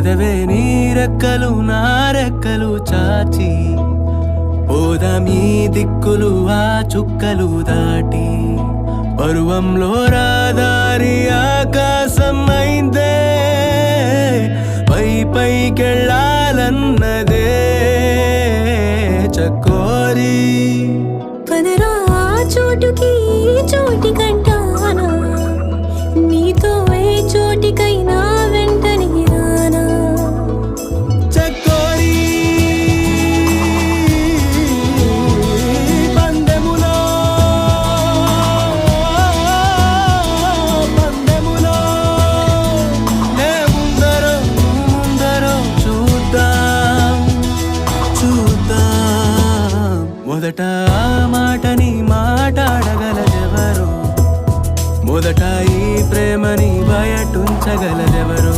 పదవే నీ రెక్కలు నా రెక్కలు చాచి పోదమీ దిక్కులు ఆ చుక్కలు దాటి. పరువంలో రాదారి ఆకాశం అయిందే పై పైకెళ్ళాలన్నదే చకోరీ పదరా చోటుకి ఈ మొదట మాటని మాట్లాడగలదెవరు మొదట ఈ ప్రేమని బయటుంచగలదెవరు